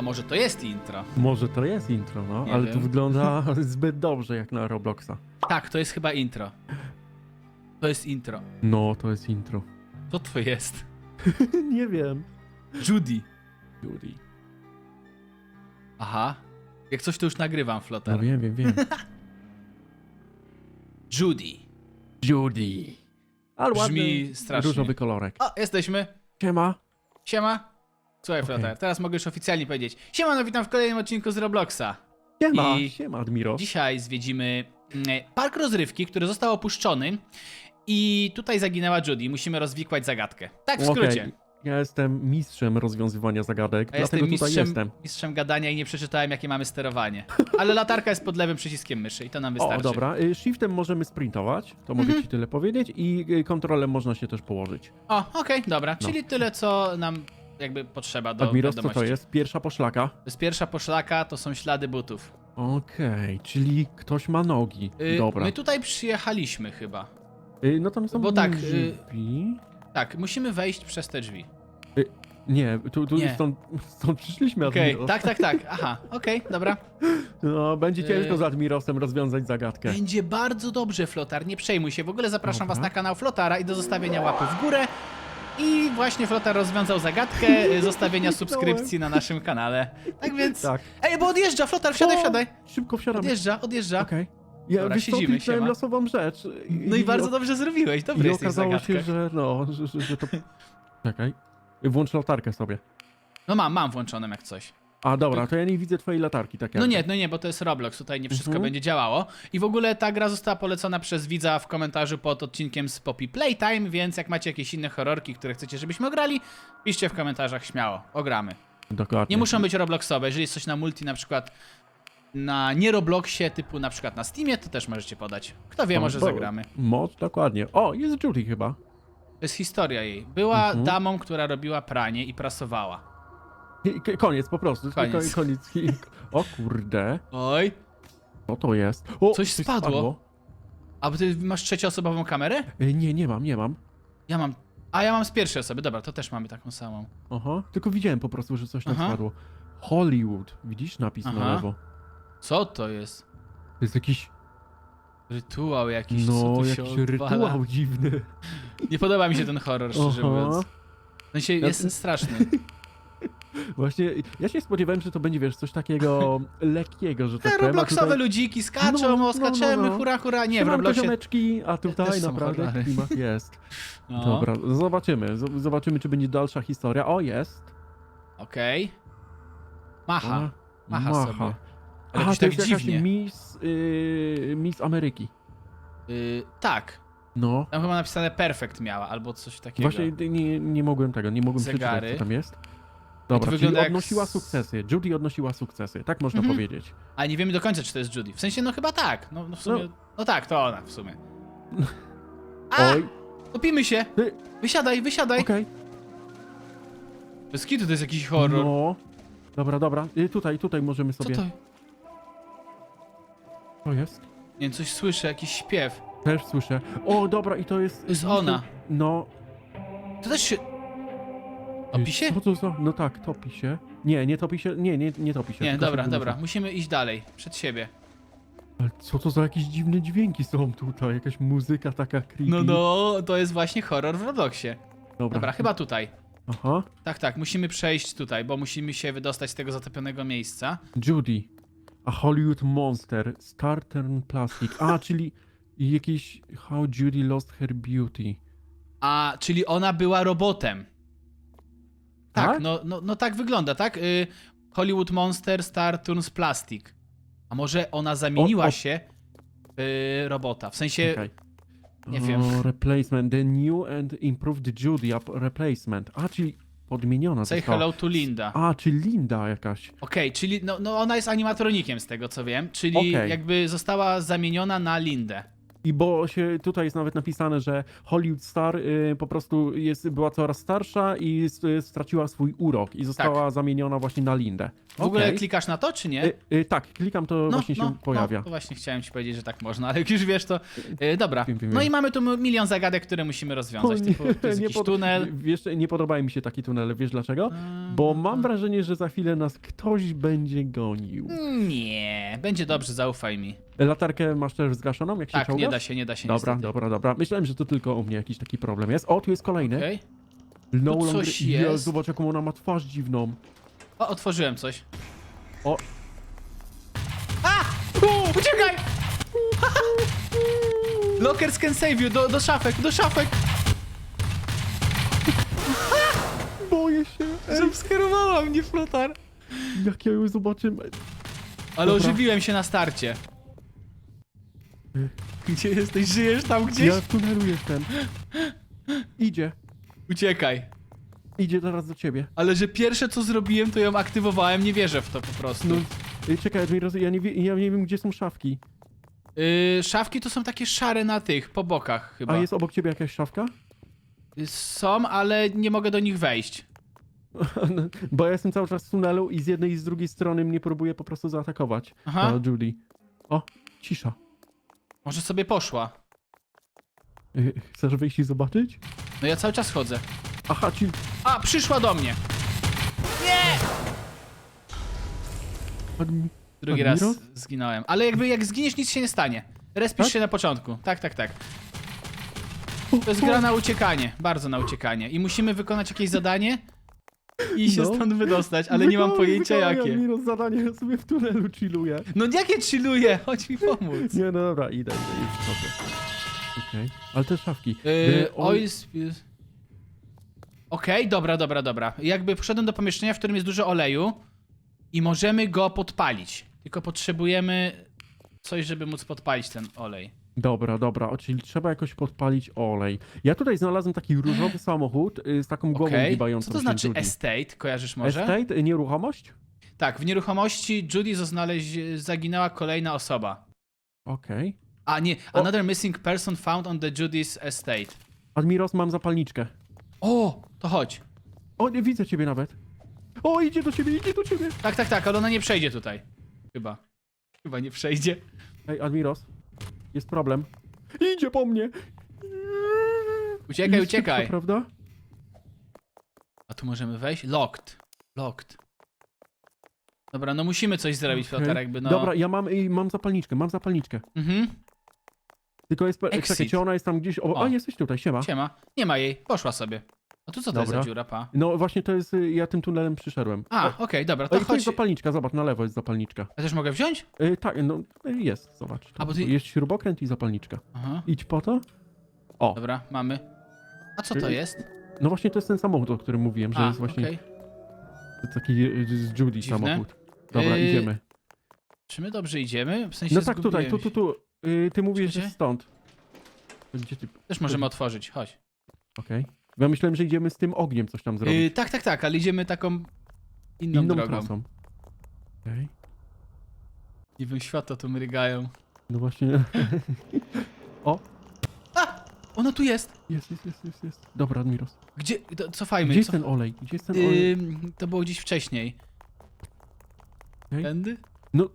A może to jest intro? Może to jest intro, no, Nie ale wiem. to wygląda zbyt dobrze jak na Robloxa. Tak, to jest chyba intro. To jest intro. No, to jest intro. Co to jest? nie wiem. Judy. Judy. Aha. Jak coś to już nagrywam, No Flotar. wiem, wiem, wiem. Judy. Judy. Ale Brzmi strasznie. różowy kolorek. O, jesteśmy. Siema. Siema. Słuchaj. Flotar, teraz mogę już oficjalnie powiedzieć. Siema, no witam w kolejnym odcinku z Robloxa. Siema, I- siema Admiro. Dzisiaj zwiedzimy mm, park rozrywki, który został opuszczony i tutaj zaginęła Judy. Musimy rozwikłać zagadkę. Tak w skrócie. Ja jestem mistrzem rozwiązywania zagadek, ja dlatego jestem tutaj mistrzem, jestem. mistrzem gadania i nie przeczytałem, jakie mamy sterowanie. Ale latarka jest pod lewym przyciskiem myszy i to nam wystarczy. O, dobra. y, Shiftem możemy sprintować, to mogę Mhm. ci tyle powiedzieć i y, kontrolem można się też położyć. O, okej, dobra. No. Czyli tyle, co nam jakby potrzeba do Admiros, co wiadomości. to jest? Pierwsza poszlaka. To jest pierwsza poszlaka, to są ślady butów. Okej, czyli ktoś ma nogi. Y, Dobra. My tutaj przyjechaliśmy chyba. Y, No tam są bo tak, y- drzwi. Tak, musimy wejść przez te drzwi. Nie, tu, tu Nie. Stąd, stąd przyszliśmy, Okej, Admiros. tak, tak, tak. Aha, okej, dobra. No, będzie ciężko Y- z Admirosem rozwiązać zagadkę. Będzie bardzo dobrze, Flotar, nie przejmuj się. W ogóle zapraszam Dobra. was na kanał Flotara i do zostawienia łapy w górę. I właśnie Flotar rozwiązał zagadkę zostawienia subskrypcji na naszym kanale. Tak więc... Tak. Ej, bo odjeżdża, Flotar, wsiadaj, O, wsiadaj. Szybko wsiadamy. Odjeżdża, odjeżdża. Okej. Ja Dobra, wiesz co, siedzimy, kliknąłem siema. losową rzecz. No i bardzo dobrze zrobiłeś, dobry I jesteś w okazało zagadkach. się, że no, że, że, że to... Czekaj. Włącz latarkę sobie. No mam, mam włączoną jak coś. A dobra, to ja nie widzę twojej latarki, tak No jakby. nie, no nie, bo to jest Roblox, tutaj nie wszystko Mhm. będzie działało. I w ogóle ta gra została polecona przez widza w komentarzu pod odcinkiem z Poppy Playtime, więc jak macie jakieś inne horrorki, które chcecie, żebyśmy ograli, piszcie w komentarzach śmiało, ogramy. Dokładnie. Nie muszą być Robloxowe, jeżeli jest coś na multi na przykład na nie Robloxie, typu na przykład na Steamie, to też możecie podać. Kto wie, O, może bo- zagramy. Moc, dokładnie. O, jest Judy chyba. To jest historia jej. Była Mhm. damą, która robiła pranie i prasowała. Koniec po prostu. Koniec. Ko- koniec. O kurde. Oj, Co to jest? O, Coś spadło. a bo ty masz trzecioosobową kamerę? Ej, Nie, nie mam, nie mam. Ja mam. A ja mam z pierwszej osoby, dobra, to też mamy taką samą. Aha. Tylko widziałem po prostu, że coś tam Aha. spadło. Hollywood. Widzisz napis Aha. na lewo? Co to jest? To jest jakiś, Rytuał jakiś, co no, tu się jakiś odwala? rytuał dziwny. Nie podoba mi się ten horror, szczerze Aha. mówiąc. W sensie Ja- jest straszny. Właśnie, ja się spodziewałem, że to będzie, wiesz, coś takiego lekkiego, że tak powiem. a Robloxowe tutaj- ludziki skaczą, No, no, o, skaczemy, no, no. hura, hura. Nie, w Siemanko, Robloxie... a tutaj są naprawdę horrory. klimat jest. No, Dobra, zobaczymy. Z- Zobaczymy, czy będzie dalsza historia. O, jest. Okej. Macha. A, macha sobie. Ale jakoś to tak jest jakaś dziwnie. Miss, yy, Miss Ameryki. Y, tak. No. Tam chyba napisane perfect miała, albo coś takiego. Właśnie nie, nie mogłem tego, nie mogłem Zegary. przeczytać, co tam jest. Dobra, czyli wygląda jak odnosiła s- sukcesy. Judy odnosiła sukcesy, tak można Mhm. powiedzieć. Ale nie wiemy do końca, czy to jest Judy. W sensie, no chyba tak. No, no w sumie... No. No. tak, to ona w sumie. A! Oj, Topimy się! Ty- Wysiadaj, wysiadaj! okej. Bez kitu to jest jakiś horror. No. Dobra, dobra. Y, tutaj, tutaj możemy Co sobie... to? To jest? Nie wiem, coś słyszę, jakiś śpiew. Też słyszę. O, dobra, i to jest... To jest ona. No. To też się... Topi się? Co to za... No tak, topi się. Nie, nie topi się, nie, nie, nie topi się. Nie, tylko się dobra, wymyśla. dobra. Musimy iść dalej. Przed siebie. Ale co to za jakieś dziwne dźwięki są tutaj? Jakaś muzyka taka creepy. No, no, to jest właśnie horror w Robloxie. Dobra. Dobra, chyba tutaj. Aha. Tak, tak, musimy przejść tutaj, bo musimy się wydostać z tego zatopionego miejsca. Judy. A Hollywood Monster. Starter Plastic. A, czyli jakiś How Judy Lost Her Beauty. A, czyli ona była robotem. Tak, Tak? No, no, no tak wygląda, tak? Y, Hollywood Monster Star Turns Plastic. A może ona zamieniła O, o. się w robota? W sensie, Czekaj. nie wiem. O, replacement. The new and improved Judy up replacement. A, czyli podmieniona say została. hello to Linda. A, czyli Linda jakaś. Okej, czyli no, no ona jest animatronikiem z tego co wiem, czyli Okej. jakby została zamieniona na Lindę. I bo się tutaj jest nawet napisane, że Hollywood Star y, po prostu jest, była coraz starsza i s- y, straciła swój urok i została zamieniona właśnie na Lindę. W ogóle Okej. klikasz na to, czy nie? Y, y, tak, klikam, to właśnie się pojawia. No, to właśnie chciałem ci powiedzieć, że tak można, ale jak już wiesz, to y, dobra. No i mamy tu milion zagadek, które musimy rozwiązać. O Typu, to jest nie jakiś pod- tunel. Wiesz, nie podobają mi się takie tunele, wiesz dlaczego? Bo mam wrażenie, że za chwilę nas ktoś będzie gonił. Nie, będzie dobrze, zaufaj mi. Latarkę masz też zgaszoną, jak się Tak, nie czołgasz? da się, nie da się Dobra, niestety. dobra, dobra. Myślałem, że to tylko u mnie jakiś taki problem jest. O, tu jest kolejny. Okej. No Tu longer... coś Jezu, jest. Zobacz, jaką ona ma twarz dziwną. O, otworzyłem coś. O, A! U, uciekaj! Lockers can save you, do, do szafek, do szafek! boję się. Ej, Subskrybowała mnie flotar. jak ja ją zobaczymy. Ale Dobra. ożywiłem się na starcie. Gdzie jesteś? Żyjesz tam gdzieś? Ja w tunelu jestem. Idzie. Uciekaj. Idzie teraz do ciebie. Ale że pierwsze co zrobiłem, to ją aktywowałem, nie wierzę w to po prostu. No, czekaj, Admiros, ja nie, wie, ja nie wiem, gdzie są szafki. Yy, szafki to są takie szare na tych, po bokach chyba. A jest obok ciebie jakaś szafka? Są, ale nie mogę do nich wejść. Bo ja jestem cały czas w tunelu i z jednej i z drugiej strony mnie próbuje po prostu zaatakować. Aha. Judy. O, cisza. Może sobie poszła. Y, Chcesz wyjść i zobaczyć? No ja cały czas chodzę. Aha, ci... A, przyszła do mnie. Nie! Admi... Drugi raz zginąłem. Ale jakby jak zginiesz, nic się nie stanie. Respisz Tak? się na początku. Tak, tak, tak. To jest gra na uciekanie. Bardzo na uciekanie. I musimy wykonać jakieś zadanie i się No. stąd wydostać, ale nie mam pojęcia jakie. Admiros, zadanie, sobie w tunelu chilluję. No jakie chilluję? Chodź mi pomóc. Nie, no dobra, idę, idę, już wchodzę. Okej, ale te szafki. Yy, Y, o- oil spill. Okej, dobra, dobra, dobra. Jakby wszedłem do pomieszczenia, w którym jest dużo oleju i możemy go podpalić. Tylko potrzebujemy coś, żeby móc podpalić ten olej. Dobra, dobra, o, czyli trzeba jakoś podpalić olej. Ja tutaj znalazłem taki różowy samochód y, z taką głową Okej. gibającą Co to się znaczy Judy. estate? Kojarzysz może? Estate? Y, Nieruchomość? Tak, w nieruchomości Judy znaleźć, zaginęła kolejna osoba. Okej. A nie, O. another missing person found on the Judy's estate. Admiros, mam zapalniczkę. O, to chodź. O, nie widzę ciebie nawet. O, idzie do ciebie, idzie do ciebie. Tak, tak, tak, ale ona nie przejdzie tutaj. Chyba. Chyba nie przejdzie. Ej, Admiros, jest problem. Idzie po mnie. Uciekaj, Jest uciekaj. prawda? A tu możemy wejść? Locked. Locked. Dobra, no musimy coś zrobić. Flotar, jakby no. Dobra, ja mam, i mam zapalniczkę, mam zapalniczkę. Mhm. Tylko jest... Exit. Czekaj, czy ona jest tam gdzieś... O, O. a, jesteś tutaj, siema. Siema. Nie ma jej. Poszła sobie. A tu co to jest za Dobra. dziura, pa? No właśnie to jest... y, Ja tym tunelem przyszedłem. A, okej, dobra, to tu chodź. jest zapalniczka, zobacz, na lewo jest zapalniczka. Ja też mogę wziąć? Y, tak, no y, jest, zobacz. A, bo ty- Jest śrubokręt i zapalniczka. Aha. Idź po to. O, Dobra, mamy. A co to Y, jest? no właśnie to jest ten samochód, o którym mówiłem, że A, jest właśnie okej. taki y, z Judy Dziwne. samochód. Dobra, Y, idziemy. Czy my dobrze idziemy? W sensie No tak, tutaj, tu, zgubiłem tu, tu. Y, ty mówisz, że stąd. Gdzie ty? Też możemy otworzyć, chodź. Okej. Bo Ja myślałem, że idziemy z tym ogniem coś tam zrobić. Yy, tak, tak, tak, ale idziemy taką inną, Inną drogą. trasą. Okej. Nie wiem, światła tu mrygają. No właśnie. o, A! Ona tu jest! jest, jest, jest, jest, jest. Dobra, Admiros. Gdzie? To, cofajmy. Gdzie jest cof- ten olej? Gdzie jest ten olej? Ym, to było gdzieś wcześniej. Okej. Tędy? No.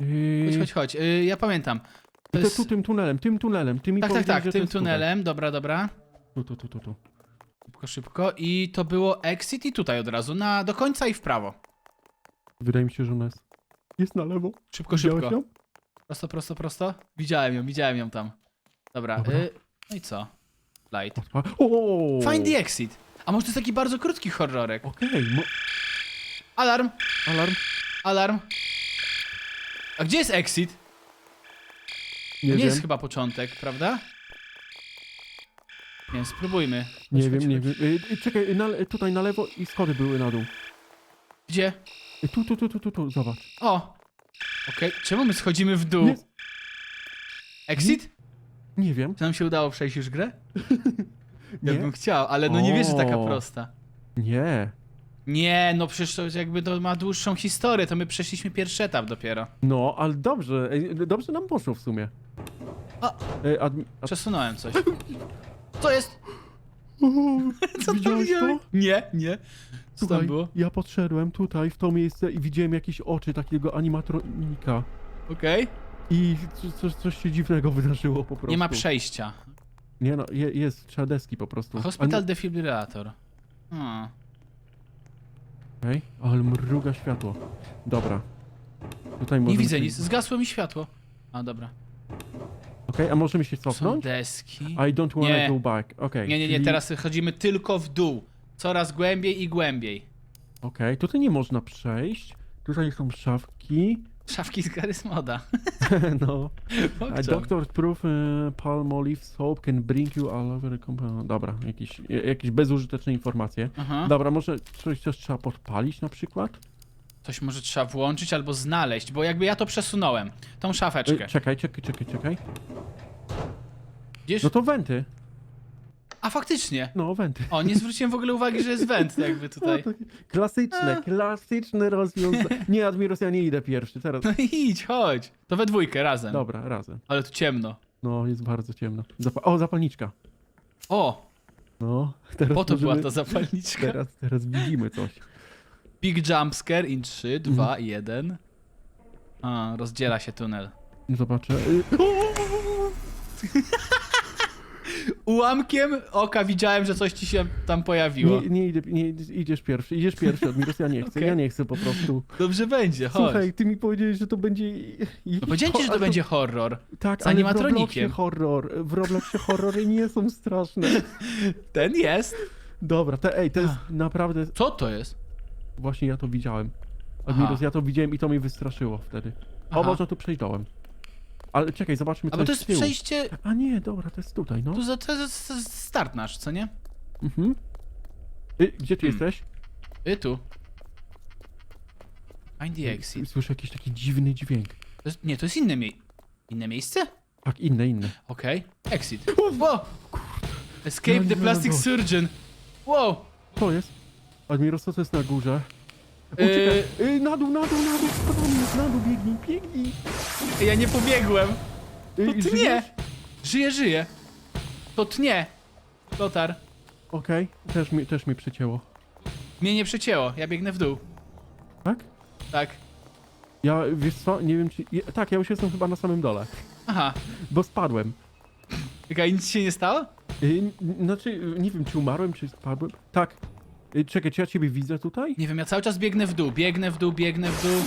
Yy, Chodź, chodź, chodź. Yy, ja pamiętam. To to jest... tu tym tunelem, tym tunelem. Ty mi Tak, tak, powiedziałeś, tak, że to tym jest tunelem. Dobra, dobra. Tu, tu, tu, tu, tu. Szybko, szybko. I to było exit i tutaj od razu, na, do końca i w prawo. Wydaje mi się, że ona jest. Jest na lewo. Szybko, Widziałeś szybko. ją? Prosto, prosto, prosto. Widziałem ją, widziałem ją tam. Dobra, Dobra. y, no i co? Light. Odpa- O! Find the exit. A może to jest taki bardzo krótki horrorek? Okej, mo- Alarm, alarm. alarm. A gdzie jest exit? Nie, nie wiem. jest chyba początek, prawda? Nie, spróbujmy. Nie Chodź, wiem, chodź, nie chodź. wiem. Y, y, czekaj, na, le- tutaj na lewo i schody były na dół. Gdzie? Y, tu, tu, tu, tu, tu, tu, zobacz. O! Okej, czemu my schodzimy w dół? Nie, Exit? nie wiem. Czy nam się udało przejść już grę? Ja Nie? bym chciał, ale no nie wiesz, że taka O. prosta. Nie. Nie, no przecież to jakby to ma dłuższą historię, to my przeszliśmy pierwszy etap dopiero. No, ale dobrze, ej, dobrze nam poszło w sumie. A. Ej, admi... a... Przesunąłem coś. Co jest? Co tam Widziałeś to? widziałeś? Nie, nie. Co Słuchaj, tam było? ja podszedłem tutaj, w to miejsce i widziałem jakieś oczy takiego animatronika. Okej. I co- coś, coś się dziwnego wydarzyło po prostu. Nie ma przejścia. Nie no, je, jest, trzeba deski po prostu. Hospital defibrillator. Hmm. Okej, ale mruga światło. Dobra. Tutaj Nie możemy widzę się- nic, zgasło mi światło. A dobra. Okej, a możemy się Są cofnąć? deski. I don't wanna Nie. go back. Okej. Nie, nie, nie, czyli- teraz chodzimy tylko w dół. Coraz głębiej i głębiej. Okej, tutaj nie można przejść. Tutaj są szafki. Szafki z Garys Moda. no. A. Doctor's proof uh, palmolive soap can bring you all over the compound. Dobra, jakieś, jakieś bezużyteczne informacje. Aha. Dobra, może coś też trzeba podpalić na przykład? Coś może trzeba włączyć albo znaleźć, bo jakby ja to przesunąłem. Tą szafeczkę. Ej, czekaj, czekaj, czekaj, czekaj. Widzisz? No to wenty. A faktycznie. No, wenty. O, nie zwróciłem w ogóle uwagi, że jest węd jakby tutaj. No, Klasyczne, klasyczne rozwiązanie. Nie, Admiros, ja nie idę pierwszy, teraz. No idź, chodź. To we dwójkę razem. Dobra, razem. Ale tu ciemno. No, jest bardzo ciemno. Zapa o, zapalniczka. O, No, teraz po to była możemy- ta zapalniczka. Teraz, teraz widzimy coś. Big jumpscare in 3, Mhm. 2, 1. A, rozdziela się tunel. Zobaczę. Ułamkiem oka widziałem, że coś ci się tam pojawiło. Nie, nie, idę, nie idziesz pierwszy, idziesz pierwszy, Admiros, ja nie chcę, Okej. ja nie chcę po prostu. Dobrze będzie, chodź. Słuchaj, ty mi powiedziałeś, że to będzie... no powiedziałem ci, że to będzie horror. Tak, z ale w animatronikiem. Robloxie horror, w Robloxie horrory nie są straszne. Ten jest. Dobra, te, ej, to jest naprawdę... Co to jest? Właśnie ja to widziałem. Admiros, Aha. ja to widziałem i to mnie wystraszyło wtedy. Aha. O, można tu przejść dołem. Ale czekaj, zobaczmy co A bo to jest jest z tyłu. przejście. A nie, dobra, to jest tutaj, no. Tu za, to jest to jest start nasz, co nie? Mhm. Y, gdzie ty Hmm. jesteś? I tu. Find the exit. Słyszę jakiś taki dziwny dźwięk. To jest, nie, to jest inne miejsce. Inne miejsce? Tak, inne, inne. Okej. Exit. Wow! Escape the plastic surgeon. Wow! To jest. Admiros, co to jest na górze? Yy. Uciekaj. Yy, na dół, na dół, na dół, spadamy, na dół, biegnij, biegnij. Ja nie pobiegłem. Yy, To tnie. żyjesz? Żyję, żyję. To tnie. Lotar. Okej, też, mi, też mnie przecięło. Mnie nie przecięło. Ja biegnę w dół. Tak? Tak. Ja, wiesz co, nie wiem czy... Je, tak, ja już jestem chyba na samym dole, Aha. bo spadłem. Czekaj, nic się nie stało? Yy, n- znaczy, yy, nie wiem czy umarłem, czy spadłem. Tak. Yy, czekaj, czy ja ciebie widzę tutaj? Nie wiem, ja cały czas biegnę w dół. Biegnę w dół, biegnę w dół.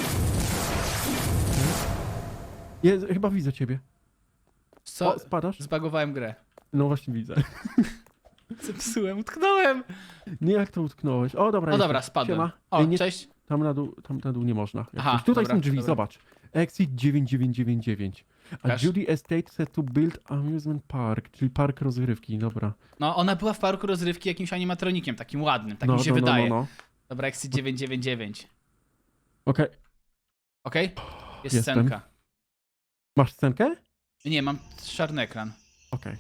Je, chyba widzę ciebie. Co? O, spadasz? Zbagowałem grę. No właśnie widzę. Zepsułem, utknąłem. Nie jak to utknąłeś. O, dobra. No jestem. dobra, spadłem. Siema. O, Ej, nie, cześć. Tam na dół, tam na dół nie można. Aha. Tutaj dobra, są drzwi, dobra. zobacz. Exit 9999. A Pokaż. Judy Estate set to build amusement park, czyli park rozgrywki, dobra. No, ona była w parku rozrywki jakimś animatronikiem, takim ładnym, tak mi się no, wydaje. No, no, no. Dobra, Exit 999. Okej, Okej? Jest Jestem. scenka. masz scenkę? Nie, mam czarny ekran. Okej,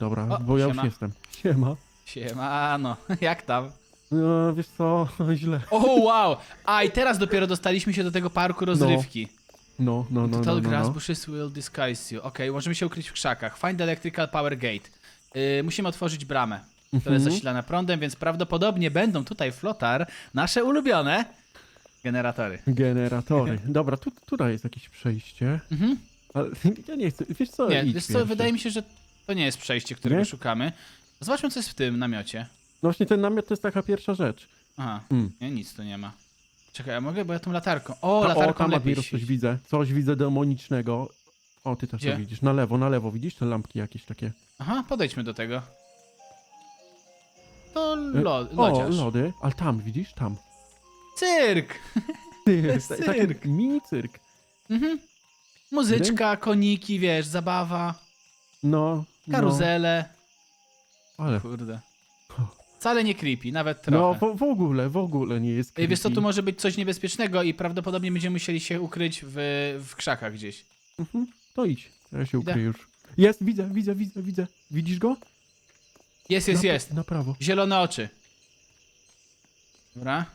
dobra, O, bo ja siema. już jestem. Siema. Siemano, jak tam? No, wiesz co, źle. O, wow! A, i teraz dopiero dostaliśmy się do tego parku rozrywki. No, no, no, Total no, no, grass no. bushes will disguise you. Okej, możemy się ukryć w krzakach. Find electrical power gate. Yy, musimy otworzyć bramę, która jest Mhm. zasilana prądem, więc prawdopodobnie będą tutaj flotar nasze ulubione generatory. Generatory. Dobra, tu, tutaj jest jakieś przejście. Mhm. Ale ja nie chcę, wiesz co, Nie, idź wiesz co, pierwszy. wydaje mi się, że to nie jest przejście, którego Nie? szukamy. Zobaczmy, co jest w tym namiocie. No właśnie ten namiot to jest taka pierwsza rzecz. Aha, Hmm. nie, nic tu nie ma. Czekaj, a mogę, bo ja tą latarką. O, Ta- latarką o, tam lepiej Admiros coś świeci. widzę. Coś widzę demonicznego. O, ty też Gdzie? to widzisz. Na lewo, na lewo, widzisz te lampki jakieś takie? Aha, podejdźmy do tego. To E, lo, O, lodziarz. lody. Ale tam, widzisz? Tam. Cyrk! Cyrk. taki mini cyrk. Mhm. Muzyczka, koniki, wiesz, zabawa, No. karuzele. No, ale... Kurde. Wcale nie creepy, nawet trochę. No, w, w ogóle, w ogóle nie jest Ej, Wiesz co, creepy. tu może być coś niebezpiecznego i prawdopodobnie będziemy musieli się ukryć w, w krzakach gdzieś. Mhm, to idź. Ja się Idę. ukryję już. Jest, widzę, widzę, widzę, widzę. Widzisz go? Jest, jest, na, jest. Na prawo. Zielone oczy. Dobra.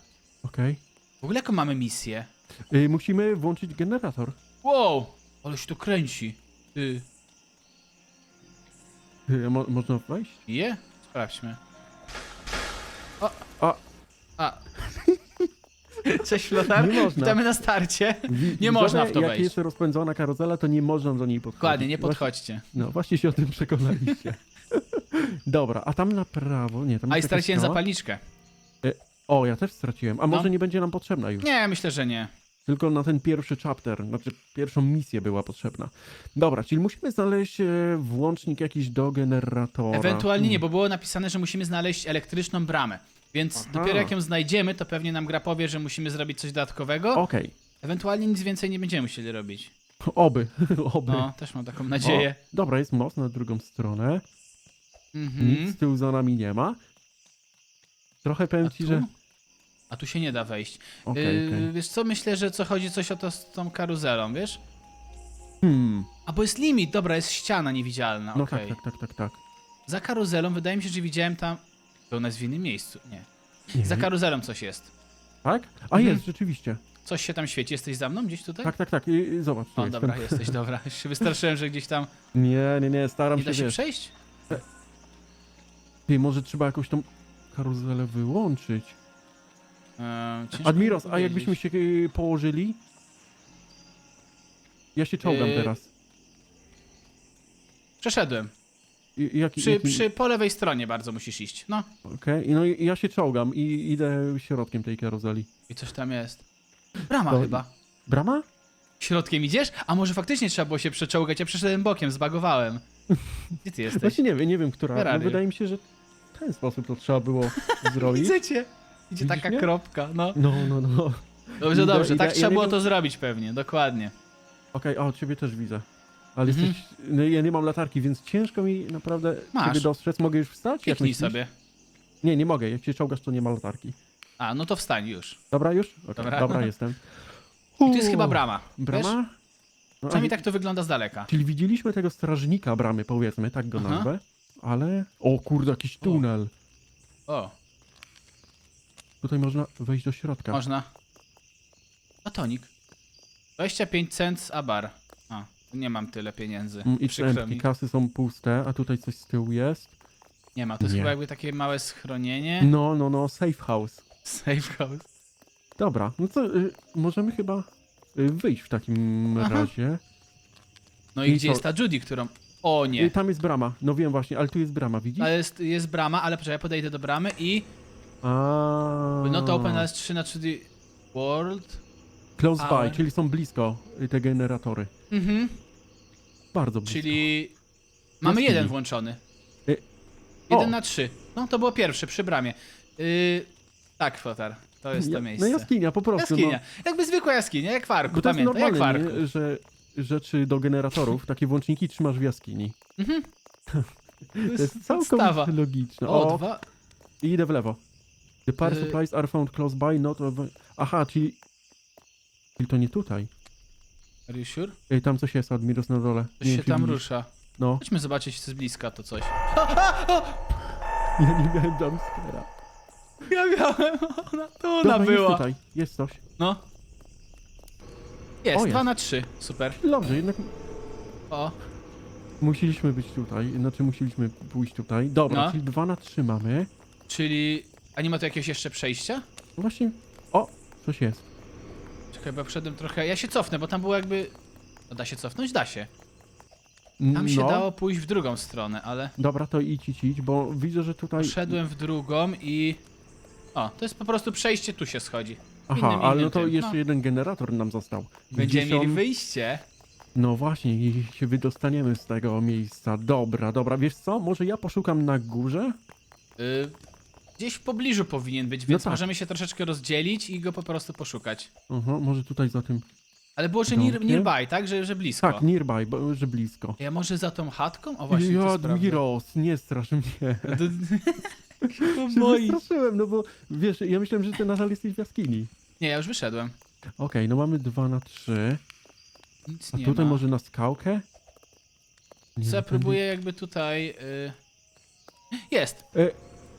Okej. W ogóle jaką mamy misję? Y, musimy włączyć generator. Wow! Ale się tu kręci. Ty. Y, mo można wejść? Je? Sprawdźmy. O! A. A. Cześć, Flotar. Nie można. Witamy na starcie. Wi- Nie można w to Jak wejść. jest rozpędzona karuzela, to nie można do niej podchodzić. Dokładnie, nie Właśnie- podchodźcie. No, właśnie się o tym przekonaliście. Dobra, a tam na prawo, nie, tam A i jest jakaś straciłem skała? zapalniczkę. O, ja też straciłem. A może No. nie będzie nam potrzebna już? Nie, myślę, że nie. Tylko na ten pierwszy chapter, znaczy pierwszą misję była potrzebna. Dobra, czyli musimy znaleźć e, włącznik jakiś do generatora. Ewentualnie nie, Mm. bo było napisane, że musimy znaleźć elektryczną bramę. Więc Aha. dopiero jak ją znajdziemy, to pewnie nam gra powie, że musimy zrobić coś dodatkowego. Okej, Ewentualnie nic więcej nie będziemy musieli robić. oby, oby. No, też mam taką nadzieję. O, dobra, jest most na drugą stronę. Mhm. Nic z tyłu za nami nie ma. Trochę powiem ci, że... A tu się nie da wejść. Okej, Yy, okej. Wiesz co, myślę, że co chodzi coś o to z tą karuzelą, wiesz? Hmm, A bo jest limit, dobra, jest ściana niewidzialna, no okej. tak, tak, tak, tak, tak. Za karuzelą wydaje mi się, że widziałem tam... To ona jest w innym miejscu, nie. Nie, Za karuzelą coś jest. Tak? A Mhm. jest, rzeczywiście. Coś się tam świeci, jesteś za mną gdzieś tutaj? Tak, tak, tak. I, i zobacz, tu O, jestem. dobra, jesteś, dobra. Już się wystraszyłem, że gdzieś tam... Nie, nie, nie, staram Nie da się, się wiesz. przejść? Ty, może trzeba jakoś tą karuzelę wyłączyć. Ciężko Admiros, mi a jakbyśmy się y, położyli? Ja się czołgam Yy, teraz. Przeszedłem. I, Przy, przy po lewej stronie bardzo musisz iść. No. Okej, no i ja się czołgam i idę środkiem tej karuzeli. I coś tam jest. Brama To- chyba. Brama? Środkiem idziesz? A może faktycznie trzeba było się przeczołgać? Ja przeszedłem bokiem, zbagowałem. Gdzie ty jesteś? Właśnie nie wiem, nie wiem, która. No, wydaje mi się, że w ten sposób to trzeba było zrobić. Widzę cię. Idzie Widzisz taka mnie? kropka, no. No, no, no. Dobrze, dobrze, tak ja trzeba było to zrobić pewnie, dokładnie. Okej, o, ciebie też widzę. Ale Mhm. jesteś... No, ja nie mam latarki, więc ciężko mi naprawdę Masz. ciebie dostrzec. Mogę już wstać? Jak Kliknij myślisz? sobie. Nie, nie mogę. Jak się czołgasz, to nie ma latarki. A, no to wstań już. Dobra już? Okay, Dobra. dobra. jestem. I tu jest chyba brama. Wiesz? Brama? No, a Przynajmniej wi- tak to wygląda z daleka. Czyli widzieliśmy tego strażnika bramy, powiedzmy, tak go Aha. nazwę. Ale... O kurde, jakiś tunel. O, Tutaj można wejść do środka. można. Batonik. 25 cent a bar. Nie mam tyle pieniędzy. Mm, I Przykro mi. kasy są puste, a tutaj coś z tyłu jest. Nie ma, to jest Nie. chyba jakby takie małe schronienie. No, no, no, safe house. Safe house. Dobra, no to y, możemy chyba y, wyjść w takim Aha. razie. No i, I gdzie co? jest ta Judy, którą... O Y, nie. tam jest brama, no wiem właśnie, ale tu jest brama, widzisz? Ale jest, jest brama, ale poczekaj, ja podejdę do bramy i... A. Not open as 3 na 3 d world. Close ale- by, czyli są blisko y, te generatory. Mhm. Bardzo blisko. Czyli... Mamy Jaskini. jeden włączony. Y, Jeden o. na trzy. No, to było pierwszy, przy bramie. Yy, tak, Flotar. To jest Ja- to miejsce. No jaskinia, po prostu. Jaskinia. No. Jakby zwykła jaskinia, jak w Arku, Bo to jest pamiętaj, jak w normalne, Arku. nie? że rzeczy do generatorów, takie włączniki trzymasz w jaskini. Mhm. To jest podstawa. całkowicie logiczne. O, O, dwa... i idę w lewo. The power Y- supplies are found close by, not... Aha, czyli... Czyli to nie tutaj. Are you sure? Ej, tam coś jest, Admiros, na dole. Coś Nie się wiem, czy tam widzisz. rusza. No, Chodźmy zobaczyć z bliska to coś. ja nie miałem jumpscare'a. Ja miałem, ona, to ona Dobra, jest była. tutaj, jest coś. No. Jest, O, jest. 2 na 3. Super. Dobrze, jednak O, musieliśmy być tutaj, znaczy musieliśmy pójść tutaj. Dobra, No. czyli 2 na 3 mamy. czyli... A nie ma tu jakiegoś jeszcze przejścia? Właśnie, o, coś jest. Ja wszedłem trochę... Ja się cofnę, bo tam było jakby... No da się cofnąć? Da się. Tam się no. dało pójść w drugą stronę, ale... Dobra, to idź, idź, idź, bo widzę, że tutaj... Poszedłem w drugą i... O, to jest po prostu przejście, tu się schodzi. Aha, innym- ale innym no to tym, jeszcze no. jeden generator nam został. Będziemy Gdzieś mieli on- wyjście. No właśnie, i się wydostaniemy z tego miejsca. Dobra, dobra, wiesz co? Może ja poszukam na górze? Y, gdzieś w pobliżu powinien być, No więc tak. możemy się troszeczkę rozdzielić i go po prostu poszukać. Aha, może tutaj za tym... Ale było, że near, Domkiem? nearby, tak? Że, że blisko. Tak, nearby, bo, że blisko. Ja może za tą chatką? O właśnie, to Ja, jest prawda. Admiros, nie strasz mnie. To Się boi. wystraszyłem, no bo wiesz, ja myślałem, że ty nadal jesteś w jaskini. Nie, ja już wyszedłem. Okej, no mamy 2 na 3. Nic A nie tutaj ma. może na skałkę? Nie, Co ja no, próbuję jakby tutaj... Y... Jest! E,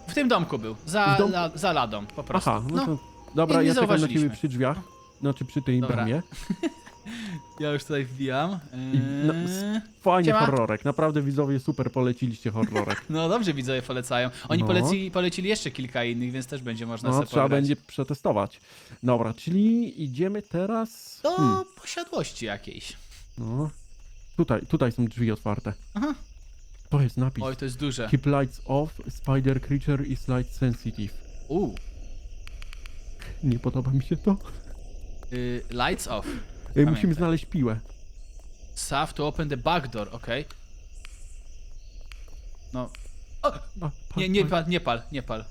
W tym domku był. Za, W la, za ladą, po prostu. Aha, no, no, to Dobra, Nie, ja czekam na ciebie zauważyliśmy. przy drzwiach. Znaczy przy tej Dobra. bramie. Ja już tutaj wbijam. I no, Eee, Fajnie Siema. horrorek. Naprawdę widzowie super poleciliście horrorek. No dobrze widzowie polecają. Oni No. polecili, polecili jeszcze kilka innych, więc też będzie można No, sobie trzeba pograć. będzie przetestować. Dobra, czyli idziemy teraz... Do Hmm, posiadłości jakiejś. no. Tutaj, tutaj są drzwi otwarte. Aha. To jest napis. Oj, to jest duże. Keep lights off, spider creature is light sensitive. Uuu. Nie podoba mi się to. Y, lights off. Ej, musimy znaleźć piłę. Save to open the back door, okej. No. O, A, nie, nie pal. pal, nie pal, nie pal.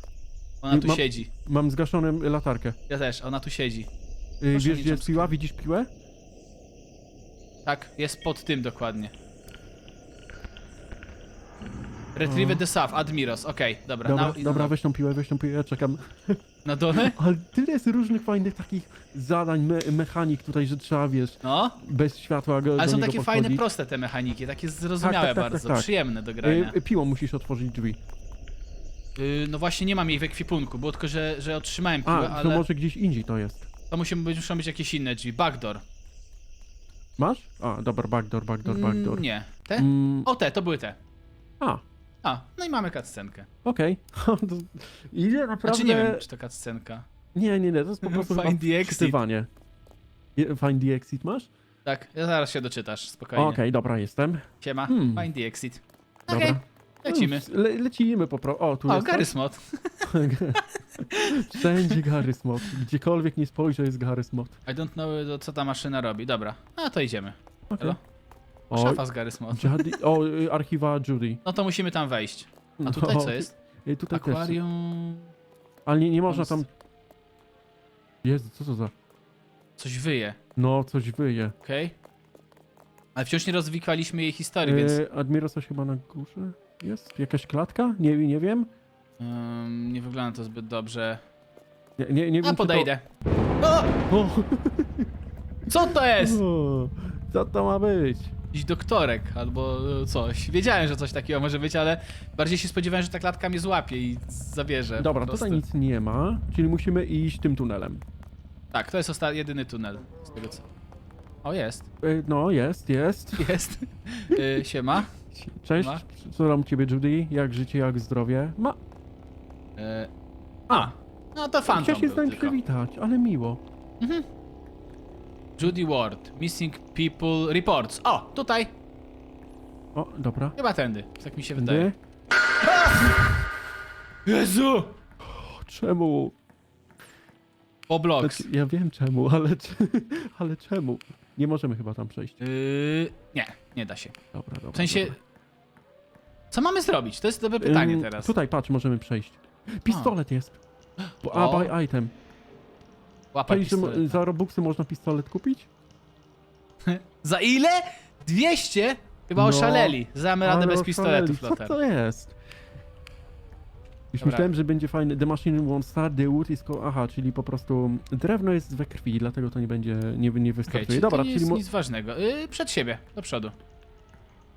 Ona tu Mam- siedzi. Mam zgaszoną latarkę. Ja też, ona tu siedzi. Proszę wiesz nie gdzie jest jumpscare. piła? Widzisz piłę? Tak, jest pod tym dokładnie. Retrieve the save, Admiros, okej, dobra. Dobra, na, dobra, weź tą piłę, weź tą piłę, ja czekam. na dole? Ale tyle jest różnych fajnych takich zadań, me mechanik tutaj, że trzeba, wiesz, No. bez światła go, Ale do są niego takie fajne, podchodzić. proste te mechaniki, takie zrozumiałe tak, tak, bardzo, tak, tak. przyjemne do grania. Ej, piłą musisz otworzyć drzwi. Y, no właśnie nie mam jej w ekwipunku, było tylko, że, że otrzymałem piłę, A, to ale może gdzieś indziej to jest. to musimy być, muszą być jakieś inne drzwi. Backdoor. Masz? A, dobra, backdoor, backdoor, backdoor. Mm, nie. Te? Mm, O, te, to były te. a, A, no i mamy cutscenkę. okej. To Ile naprawdę... Znaczy nie wiem, czy to cutscenka. Nie, nie, nie, to jest po prostu Find the exit. wczytywanie. Je- Find the exit masz? Tak, ja zaraz się doczytasz, Okej, spokojnie. dobra, jestem. Siema, Hmm. find the exit. Dobra. Okej, lecimy. Le lecimy po prostu. O, tu O, jest. Gary Smot. Wszędzie Gary Smot. Gdziekolwiek nie spojrzę jest Gary Smot. I don't know, co ta maszyna robi. Dobra, no to idziemy. Elo? O, Szafa z Gary Smot. Jadi- o, y, archiwa Judy. No to musimy tam wejść. A tutaj O, co jest? y, Tutaj też. Akwarium... Ale nie, nie można tam... Jezu, co to za... Coś wyje, No, coś wyje. okej? Ale wciąż nie rozwikłaliśmy jej historii, więc... E, Admiros coś chyba na górze jest? Jakaś klatka? Nie, nie wiem. ym, nie wygląda to zbyt dobrze. Nie, nie, nie wiem, A czy podejdę. O! To... O, Co to jest? o, co to ma być? Jakiś doktorek albo e, coś. Wiedziałem, że coś takiego może być, ale bardziej się spodziewałem, że ta klatka mnie złapie i zabierze. Dobra, tutaj nic nie ma, czyli musimy iść tym tunelem. Tak, to jest osta- jedyny tunel. Z tego co. O, jest. E, No, jest, jest. Jest. Y, siema. Cześć, Ma? co tam u ciebie, Judy? Jak życie, jak zdrowie? Ma... Y, a, no to Phantom Chciałem się z był nami tylko. przywitać, ale miło. Judy Ward. Missing people reports. O, tutaj. O, dobra. Chyba tędy. Tak mi się wydaje. Ty? Jezu! Czemu? Poblox. Znaczy, ja wiem czemu, ale, ale czemu? Nie możemy chyba tam przejść. Yy, nie, nie da się. Dobra, dobra. W sensie... dobra. Co mamy zrobić? To jest dobre pytanie Ym, teraz. Tutaj, patrz, możemy przejść. Pistolet jest. Bo- A, O. buy item. Łapać Czaisz, że mo- pistolet. za Robuxy można pistolet kupić? Za ile? 200? Chyba No, oszaleli. Zamy radę Ale bez oszaleli. pistoletów, Co Lothar. to jest? Już Dobra. myślałem, że będzie fajny. The machine won't start, the wood is... co- Aha, czyli po prostu drewno jest we krwi, dlatego to nie będzie, nie, nie Okej, wystartuje. czyli Dobra, to nie czyli... jest Mo- nic ważnego. Yy, przed siebie, do przodu.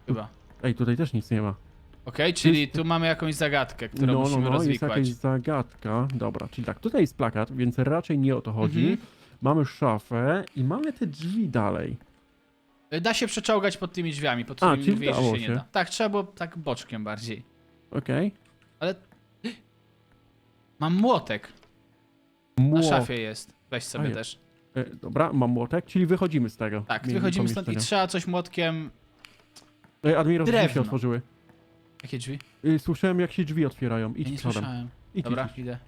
Chyba. Ej, tutaj też nic nie ma. Okej, czyli Jest- tu mamy jakąś zagadkę, którą No, no, musimy no, jest rozwikłać. jakaś zagadka. Dobra, czyli tak, tutaj jest plakat, więc raczej nie o to chodzi. Mhm. Mamy szafę i mamy te drzwi dalej. Y, Da się przeczołgać pod tymi drzwiami, pod A, którymi czyli mówiłeś, że dało się nie się. da. Tak, trzeba było tak boczkiem bardziej. Okej. Ale... Mam młotek. Na Mło- szafie jest. Weź sobie też. E, dobra, mam młotek, czyli wychodzimy z tego. Tak, wychodzimy stąd i trzeba coś młotkiem... Ej, Admiral, drzwi się Drewno. otworzyły. Jakie drzwi? Y, Słyszałem, jak się drzwi otwierają. Idź Ja nie przodem. słyszałem. Idź, Dobra, idź, idź. idę.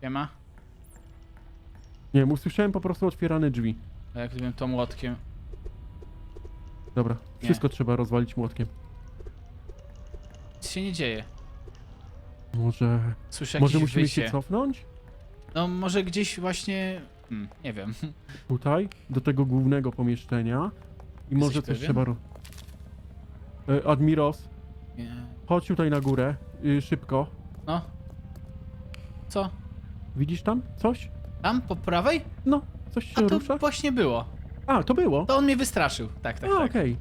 Siema. Nie, usłyszałem po prostu otwierane drzwi. A jak gdybym to młotkiem... Dobra, Nie. wszystko trzeba rozwalić młotkiem. Nic się nie dzieje. Może, Słyszę może musimy wysie. się cofnąć? No może gdzieś właśnie... Hmm, nie wiem. Tutaj, do tego głównego pomieszczenia. I może coś pewien? trzeba... ro- E, Admiros, Nie. chodź tutaj na górę, y, szybko. No. Co? Widzisz tam coś? Tam, po prawej? No, coś się A to rusza? właśnie było. A, to było? To on mnie wystraszył. Tak, tak, A, tak. okej.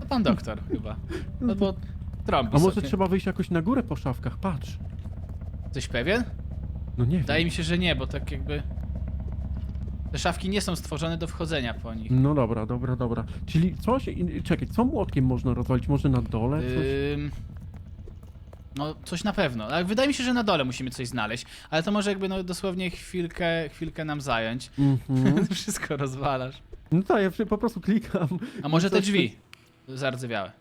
To pan doktor chyba. Albo trąbi A może sobie. trzeba wyjść jakoś na górę po szafkach, patrz. Jesteś pewien? No nie Wydaje mi się, że nie, bo tak jakby... Te szafki nie są stworzone do wchodzenia po nich. No dobra, dobra, dobra. Czyli coś... Czekaj, co młotkiem można rozwalić? Może na dole? Coś? Ym... No, coś na pewno. Ale wydaje mi się, że na dole musimy coś znaleźć. Ale to może jakby no, dosłownie chwilkę, chwilkę nam zająć. Mhm. Wszystko rozwalasz. No tak, ja przy- po prostu klikam. A może te Coś- drzwi? Zardzewiałe.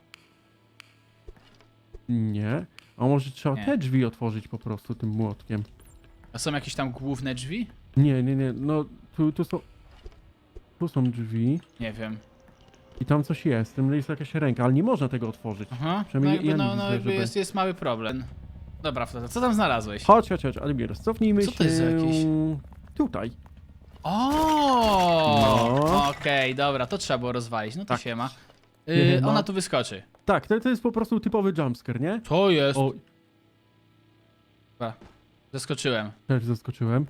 Nie. A może trzeba Nie. te drzwi otworzyć po prostu tym młotkiem? A są jakieś tam główne drzwi? Nie, nie, nie. No tu, tu są... Tu są drzwi Nie wiem. i tam coś jest. Tam jest jakaś ręka, ale nie można tego otworzyć. Aha. No Przynajmniej jakby, ja nie no, no widzę, jakby żeby- jest, jest mały problem. Dobra, Flota, co tam znalazłeś? Chodź, chodź, chodź, Admiros, cofnijmy Co się... to jest za jakieś- Tutaj. O! No. Okej, dobra, to trzeba było rozwalić. No to Tak. się ma. Nie Yy, ma. ona tu wyskoczy. Tak, to, to jest po prostu typowy jumpscare, nie? To jest. O, Dobra, Zaskoczyłem. też zaskoczyłem.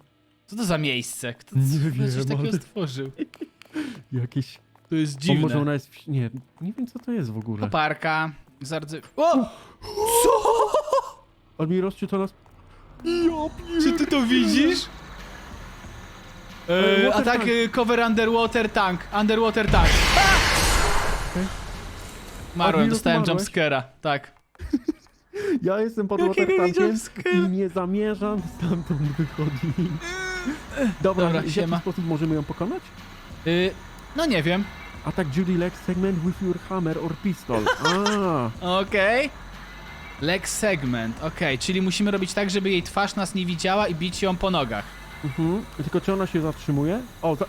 Co to za miejsce? Kto Nie co, wiem, coś takiego ale- stworzył? Jakieś... To jest O, dziwne. może ona jest... w- Nie, nie wiem co to jest w ogóle. Koparka, zardzy... O! Admiros, czy to nas... Czy ty to widzisz? E, Yy, water atak tank. y, cover underwater tank. Underwater tank. Okej. Marłem, dostałem umarłeś? jumpscare'a, tak. Ja jestem pod Jakiego watertankiem i nie zamierzam stamtąd wychodzić. Dobra, Dobra, w jaki siema. sposób możemy ją pokonać? Yy, no nie wiem. Attack Judy Leg segment with your hammer or pistol. A, Okej. Leg segment, okej, czyli musimy robić tak, żeby jej twarz nas nie widziała i bić ją po nogach. mhm. Tylko czy ona się zatrzymuje? O, za...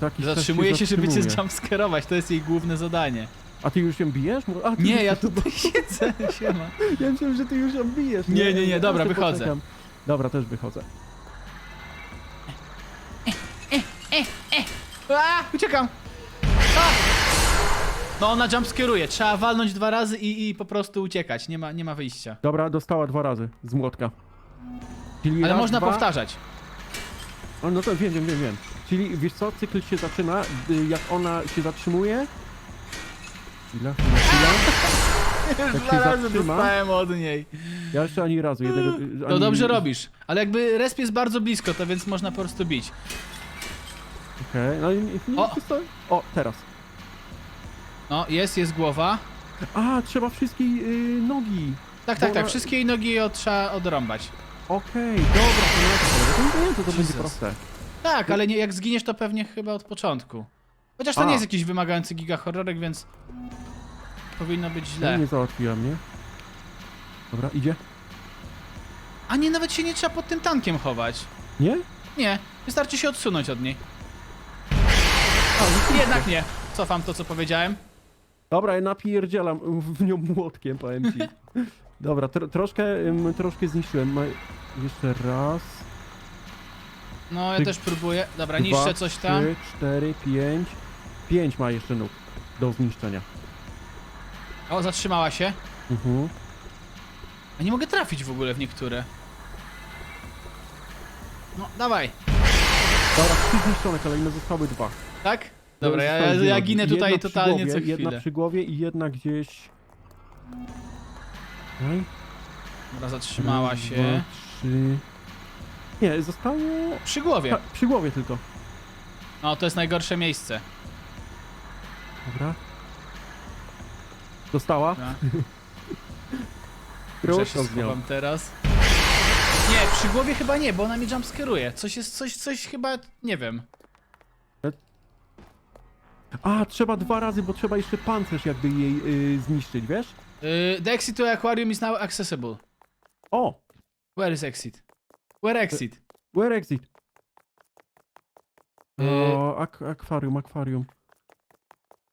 czas Zatrzymuje się, żeby cię zatrzymuje. jumpscarować, to jest jej główne zadanie. A ty już ją bijesz? Mo- A, ty Nie, już- ja tutaj siedzę, siema. Ja myślałem, że ty już ją bijesz. Nie, nie, nie, dobra, Ja sobie wychodzę. poczekam. Dobra, też wychodzę. A, uciekam! A! No ona jumpscaruje, trzeba walnąć dwa razy i, i po prostu uciekać, nie ma, nie ma wyjścia. Dobra, dostała dwa razy z młotka. Czyli Ale raz, można dwa... powtarzać. O, no to wiem, wiem, wiem, wiem. Czyli wiesz co, cykl się zaczyna, y, jak ona się zatrzymuje. Chwila, chwila, chwila. Już się dwa razy zatrzyma- dostałem od niej. Ja jeszcze ani razu jednego... y, To ani... dobrze robisz, ale jakby resp jest bardzo blisko, to więc można po prostu bić. Okej, no i nie, O! o. o, teraz. No, jest, jest głowa. A, trzeba wszystkie y, nogi. Tak, Bo tak, tak, ona- wszystkie jej nogi trzeba odrąbać. Okej, dobra, to nie, to, to będzie Jesus. proste. Tak, ale nie, jak zginiesz to pewnie chyba od początku. Chociaż to A. nie jest jakiś wymagający giga horrorek, więc powinno być źle. nie załatwiła mnie. Dobra, idzie. A nie, nawet się nie trzeba pod tym tankiem chować. Nie? Nie, wystarczy się odsunąć od niej. Jednak nie. Cofam to, co powiedziałem. Dobra, ja napierdzielam w nią młotkiem, powiem ci. Dobra, tro, troszkę, ym, troszkę zniszczyłem. Ma... Jeszcze raz. No, ja Ty- też próbuję. Dobra, dwa, niszczę coś tam. Trzy, cztery, pięć. Pięć ma jeszcze nóg do zniszczenia. O, zatrzymała się. Mhm. A nie mogę trafić w ogóle w niektóre. No, dawaj. Dobra, trzy zniszczone, kolejne zostały dwa. Tak? Dobra, ja, ja, ja ginę tutaj Jedna przy totalnie głowie, co Jedna chwilę. przy głowie i jedna gdzieś... Okej. Dobra, zatrzymała się. Trzy... Nie, zostało... Przy głowie. Ta, przy głowie tylko. No, to jest najgorsze miejsce. Dobra. Dostała? Dobra. Krótko Ja się schowam teraz. Nie, przy głowie chyba nie, bo ona mnie jumpscaruje. Coś jest, coś, coś chyba, nie wiem. A, trzeba dwa razy, bo trzeba jeszcze pancerz jakby jej y, zniszczyć, wiesz? Yy, the exit to aquarium is now accessible. O! Where is exit? Where exit? Where exit? Y- O, ak akwarium, akwarium.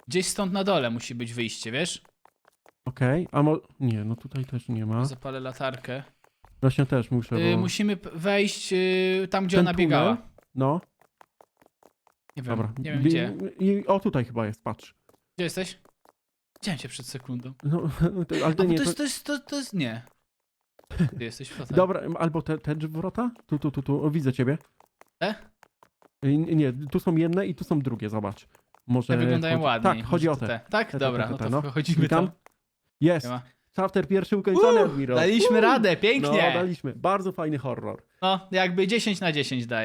Gdzieś stąd na dole musi być wyjście, wiesz? Okej, a mo... Nie, no tutaj też nie ma. Zapalę latarkę. Właśnie też muszę, Yy, bo... musimy p- wejść yy, tam, gdzie Ten ona biegała. tunel? No, Nie wiem, dobra. nie wiem Bi- gdzie. I, o, tutaj chyba jest, patrz. Gdzie jesteś? Widziałem cię przed sekundą. No, to, ale A, to bo nie, to jest, to jest, to, to jest, nie. Ty jesteś w fotel. Dobra, albo te, te wrota? Tu, tu, tu, tu, o, widzę ciebie. Te? Y, Nie, tu są jedne i tu są drugie, zobacz. Może Te wyglądają chodzi... ładniej. Tak, chodzi o te. te. Tak? te, te, Dobra, te, no te, to no. wchodzimy tam. Jest. Nie ma. Chapter pierwszy ukończony, Admiros. daliśmy radę, No, pięknie. daliśmy. Bardzo fajny horror. No, jakby 10 na 10 daje.